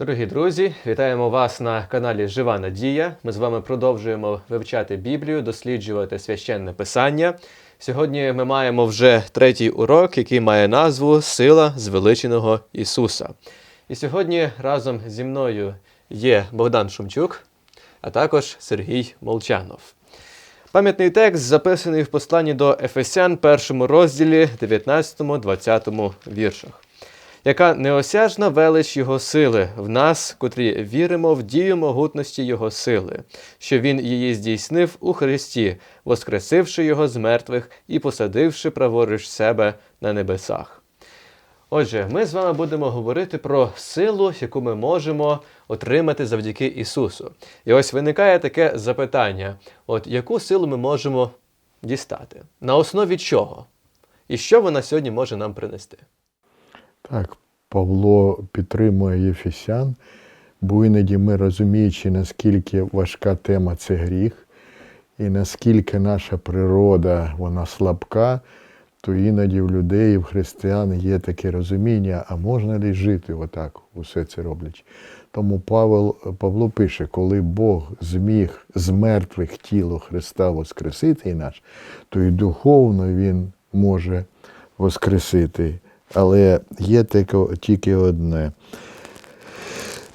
Дорогі друзі, вітаємо вас на каналі Жива Надія. Ми з вами продовжуємо вивчати Біблію, досліджувати священне писання. Сьогодні ми маємо вже третій урок, який має назву Сила звеличеного Ісуса. І сьогодні разом зі мною є Богдан Шумчук, а також Сергій Молчанов. Пам'ятний текст записаний в посланні до Ефесян, першому розділі, 19-20 віршах яка неосяжна велич Його сили в нас, котрі віримо в дію могутності Його сили, що Він її здійснив у Христі, воскресивши Його з мертвих і посадивши праворуч себе на небесах. Отже, ми з вами будемо говорити про силу, яку ми можемо отримати завдяки Ісусу. І ось виникає таке запитання: от яку силу ми можемо дістати? На основі чого? І що вона сьогодні може нам принести? Так, Павло підтримує Єфесян, бо іноді ми розуміючи, наскільки важка тема це гріх, і наскільки наша природа вона слабка, то іноді в людей, в християн є таке розуміння, а можна ли жити отак, усе це роблячи. Тому Павел, Павло пише, коли Бог зміг з мертвих тіло Христа воскресити наш, то і духовно Він може воскресити. Але є тільки одне.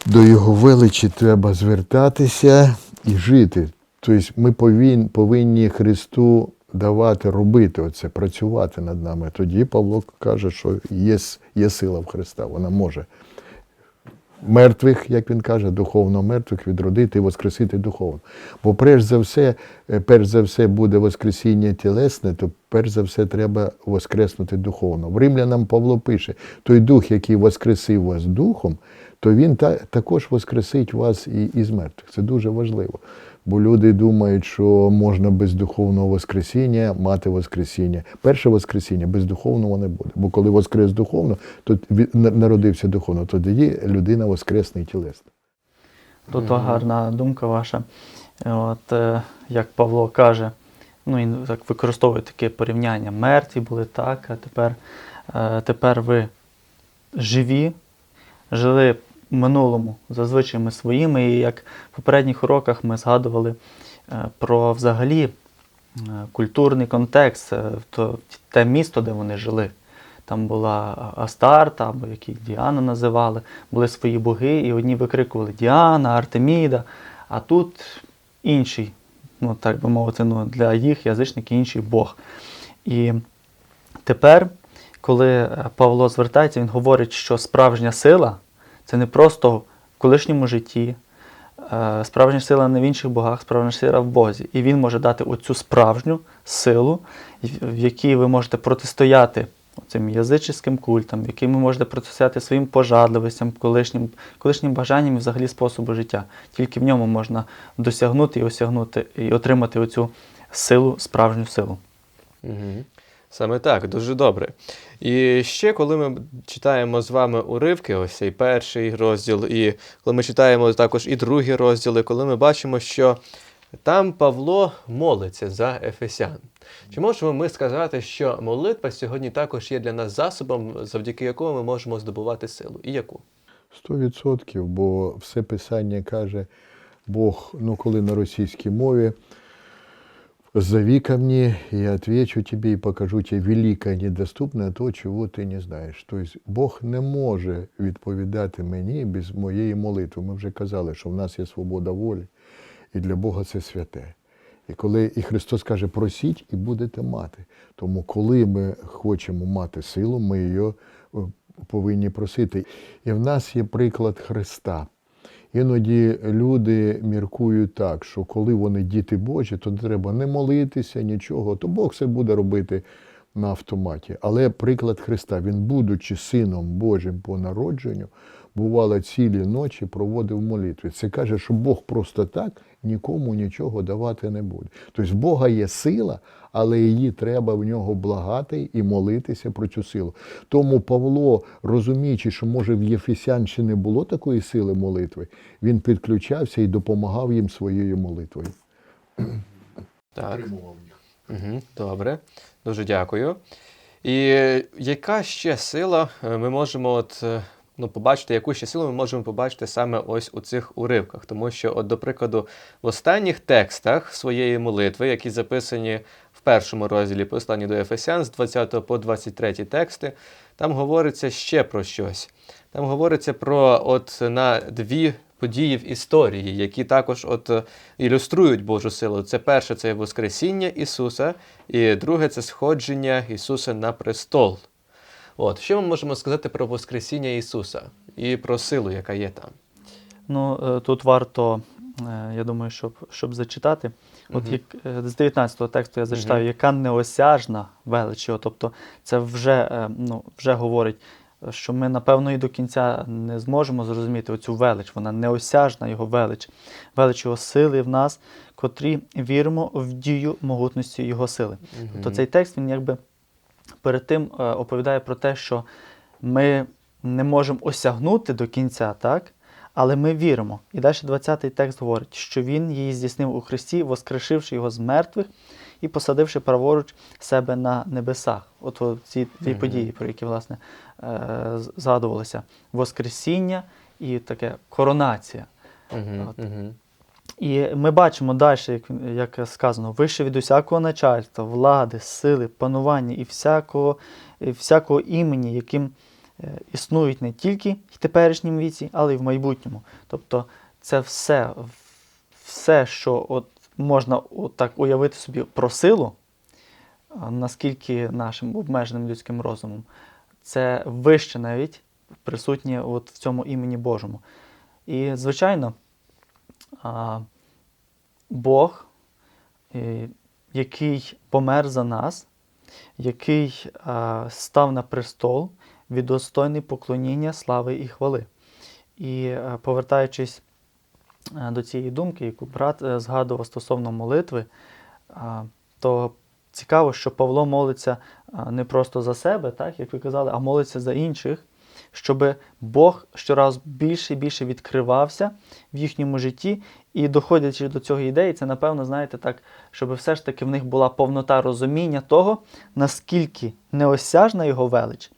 До його величі треба звертатися і жити. Тобто ми повинні Христу давати робити оце, працювати над нами. Тоді Павло каже, що є, є сила в Христа, вона може мертвих, як він каже, духовно мертвих відродити і воскресити духовно. Бо перш за все, е, перш за все буде воскресіння тілесне, то перш за все треба воскреснути духовно. В римлянам Павло пише: той дух, який воскресив вас духом, то він та, також воскресить вас і із мертвих. Це дуже важливо. Бо люди думають, що можна без духовного воскресіння мати воскресіння. Перше воскресіння без духовного не буде. Бо коли воскрес духовно, то народився духовно, то тоді людина воскресне і тілесно. Тут гарна думка ваша. От, е, як Павло каже, ну і так використовує таке порівняння. Мертві були так, а тепер, е, тепер ви живі, жили минулому за звичаями своїми. І як в попередніх уроках ми згадували е, про взагалі е, культурний контекст, е, то, те місто, де вони жили. Там була Астарта, або як їх Діана називали, були свої боги, і одні викрикували Діана, Артеміда, а тут інший, ну так би мовити, ну, для їх язичників інший Бог. І тепер, коли Павло звертається, він говорить, що справжня сила це не просто в колишньому житті, е, справжня сила не в інших богах, справжня сила в Бозі. І він може дати оцю справжню силу, в- якій ви можете протистояти цим язичницьким культам, в якій ви можете протистояти своїм пожадливостям, колишнім, колишнім бажанням і взагалі способу життя. Тільки в ньому можна досягнути і осягнути і отримати оцю силу, справжню силу. Угу. Саме так, дуже добре. І ще, коли ми читаємо з вами уривки, ось цей перший розділ, і коли ми читаємо також і другі розділи, коли ми бачимо, що там Павло молиться за Ефесян. Чи можемо ми сказати, що молитва сьогодні також є для нас засобом, завдяки якому ми можемо здобувати силу? І яку? Сто відсотків, бо все писання каже Бог, ну коли на російській мові, зови ко мне, я отвечу тебе і покажу тебе велике недоступне то, чого ти не знаєш. Тобто Бог не може відповідати мені без моєї молитви. Ми вже казали, що в нас є свобода волі, і для Бога це святе. І коли і Христос каже, просіть і будете мати. Тому, коли ми хочемо мати силу, ми її е, повинні просити. І в нас є приклад Христа. Іноді люди міркують так, що коли вони діти Божі, то не треба не молитися, нічого, то Бог все буде робити на автоматі. Але приклад Христа, він, будучи сином Божим по народженню, бувало цілі ночі проводив молитви. Це каже, що Бог просто так нікому нічого давати не буде. Тобто в Бога є сила, але її треба в нього благати і молитися про цю силу. Тому Павло, розуміючи, що може в Єфесян ще не було такої сили молитви, він підключався і допомагав їм своєю молитвою. Так. Підтримував їх. Угу, добре, дуже дякую. І яка ще сила е, ми можемо от, е, ну, побачити, яку ще силу ми можемо побачити саме ось у цих уривках. Тому що, от, до прикладу, в останніх текстах своєї молитви, які записані в першому розділі послання до Ефесян з 20 по 23 тексти, там говориться ще про щось. Там говориться про от на дві події в історії, які також от ілюструють Божу силу. Це перше це Воскресіння Ісуса, і друге це сходження Ісуса на престол. От, що ми можемо сказати про Воскресіння Ісуса і про силу, яка є там? Ну, е, тут варто, е, я думаю, щоб, щоб зачитати. От як, е, з 19-го тексту я зачитаю, Мгм. яка неосяжна велич його. Тобто це вже, ну, вже говорить, що ми, напевно, і до кінця не зможемо зрозуміти оцю велич. Вона неосяжна його велич, велич його сили в нас, котрі віримо в дію могутності його сили. Тобто цей текст він якби перед тим е, оповідає про те, що ми не можемо осягнути до кінця, так? Але ми віримо. І далі 20-й текст говорить, що Він її здійснив у Христі, воскрешивши його з мертвих і посадивши праворуч себе на небесах. От ці дві Мгм. події, про які власне е, з- згадувалося: Воскресіння і таке коронація. Угу, От. угу. І ми бачимо далі, як, як сказано, вище від усякого начальства, влади, сили, панування і всякого, всякого імені, яким е, існують не тільки в теперішньому віці, але й в майбутньому. Тобто це все, все що от можна так уявити собі про силу, наскільки нашим обмеженим людським розумом, це вище навіть присутнє от в цьому імені Божому. І, звичайно, Бог, е, який помер за нас, який став на престол, відостойний поклоніння, слави і хвали. І е, повертаючись е, до цієї думки, яку брат згадував стосовно молитви, то цікаво, що Павло молиться не просто за себе, так, як ви казали, а молиться за інших, щоб Бог щораз більше і більше відкривався в їхньому житті. І доходячи до цього ідеї, це напевно, знаєте, так, щоб все ж таки в них була повнота розуміння того, наскільки неосяжна його велич,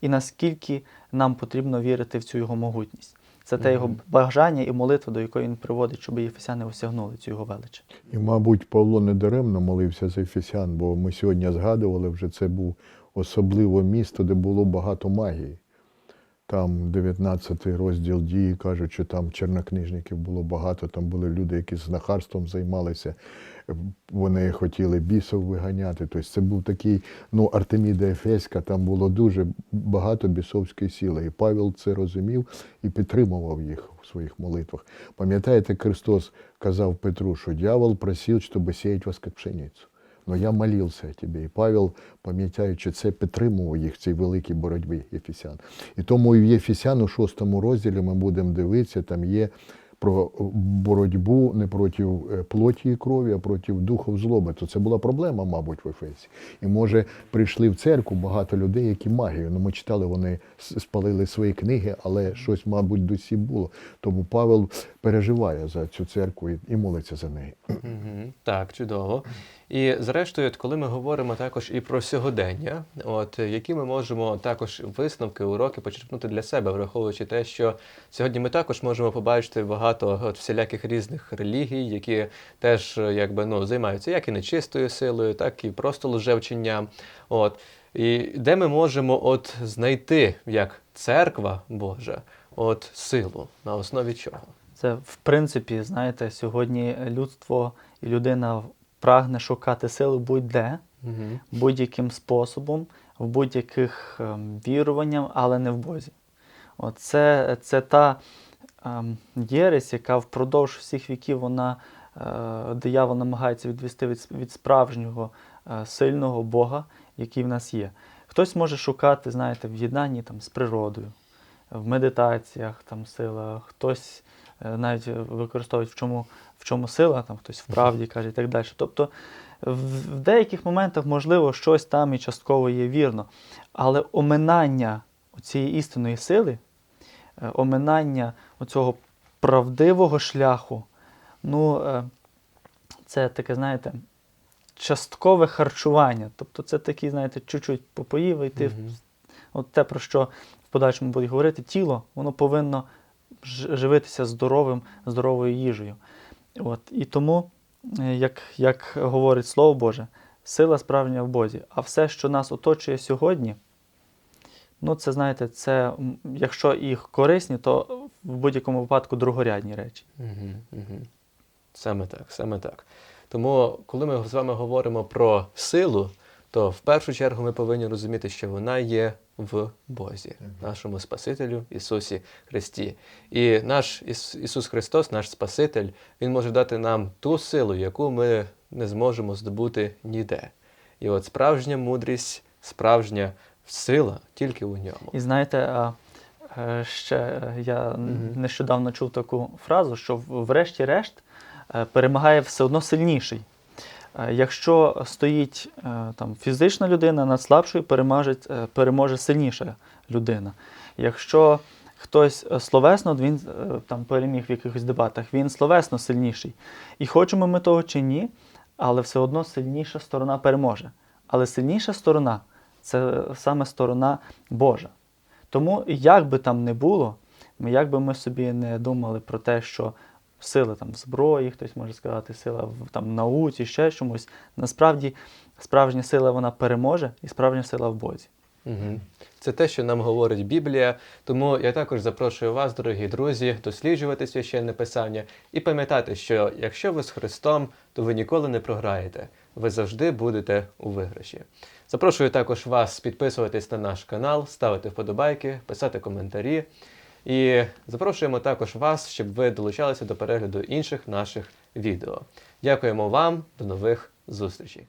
і наскільки нам потрібно вірити в цю його могутність. Це те його бажання і молитва, до якої він приводить, щоб єфесяни осягнули цю його велич. І, мабуть, Павло не даремно молився за Ефесян, бо ми сьогодні згадували вже це був особливе місто, де було багато магії. Там 19 розділ дії кажуть, що там чорнокнижників було багато, там були люди, які знахарством займалися, вони хотіли бісов виганяти. Тобто це був такий, ну, Артеміда Ефеська, там було дуже багато бісовської сили. І Павел це розумів і підтримував їх у своїх молитвах. Пам'ятаєте, Христос казав Петру, що дьявол просив, щоб сіяти вас як пшеницю. Но я молився тебе. І Павел, пам'ятаючи це, підтримував їх в цій великій боротьбі Єфесян. І тому і в Єфесян у шостому розділі ми будемо дивитися, там є про боротьбу не проти е, плоті і крові, а проти духов злоби. То це була проблема, мабуть, в Ефесі. І може прийшли в церкву багато людей, які магію. Ну, ми читали, вони спалили свої книги, але щось, мабуть, досі було. Тому Павел переживає за цю церкву і, молиться за неї. Так, чудово. І зрештою, коли ми говоримо також і про сьогодення, от які ми можемо також висновки, уроки почерпнути для себе, враховуючи те, що сьогодні ми також можемо побачити багато от всіляких різних релігій, які теж якби ну займаються як і нечистою силою, так і просто лжевченням. От і де ми можемо от знайти як церква Божа, от силу на основі чого? Це, в принципі, знаєте, сьогодні людство і людина прагне шукати силу будь-де, Угу. будь-яким способом, в будь-яких ем, віруванням, але не в Бозі. От це, та ем, єресь, яка впродовж всіх віків вона, е, диявол намагається відвести від, від справжнього е, сильного Бога, який в нас є. Хтось може шукати, знаєте, в єднанні там, з природою, в медитаціях там сила, хтось навіть використовує в чому, в чому сила, там хтось в правді каже і так далі. Тобто в в деяких моментах, можливо, щось там і частково є вірно, але оминання цієї істинної сили, е, оминання оцього правдивого шляху, ну, е, це таке, знаєте, часткове харчування. Тобто це такий, знаєте, чуть-чуть попоїв і ти Мгм. От те, про що в подальшому будуть говорити, тіло воно повинно живитися здоровим, здоровою їжею. От. І тому, е, як, як говорить Слово Боже, сила справжня в Бозі. А все, що нас оточує сьогодні, ну це знаєте, це якщо їх корисні, то в будь-якому випадку другорядні речі. Саме так, саме так. Тому, коли ми з вами говоримо про силу, то в першу чергу ми повинні розуміти, що вона є в Бозі, нашому Спасителю Ісусі Христі. І наш Іс- Ісус Христос, наш Спаситель, Він може дати нам ту силу, яку ми не зможемо здобути ніде. І от справжня мудрість, справжня сила тільки у ньому. І знаєте, е, ще е, я нещодавно чув таку фразу, що врешті-решт е, перемагає все одно сильніший. Е, Якщо стоїть е, там, фізична людина над слабшою, переможе, переможе сильніша людина. Якщо хтось е, словесно, він там переміг в якихось дебатах, він словесно сильніший. І хочемо ми того чи ні, але все одно сильніша сторона переможе. Але сильніша сторона це саме сторона Божа. Тому, як би там не було, як би ми собі не думали про те, що сила там зброї, хтось може сказати, сила в там, науці, ще чомусь, насправді справжня сила вона переможе і справжня сила в Бозі. Угу. Це те, що нам говорить Біблія. Тому я також запрошую вас, дорогі друзі, досліджувати священне писання і пам'ятати, що якщо ви з Христом, то ви ніколи не програєте. Ви завжди будете у виграші. Запрошую також вас підписуватись на наш канал, ставити вподобайки, писати коментарі. І запрошуємо також вас, щоб ви долучалися до перегляду інших наших відео. Дякуємо вам, до нових зустрічей!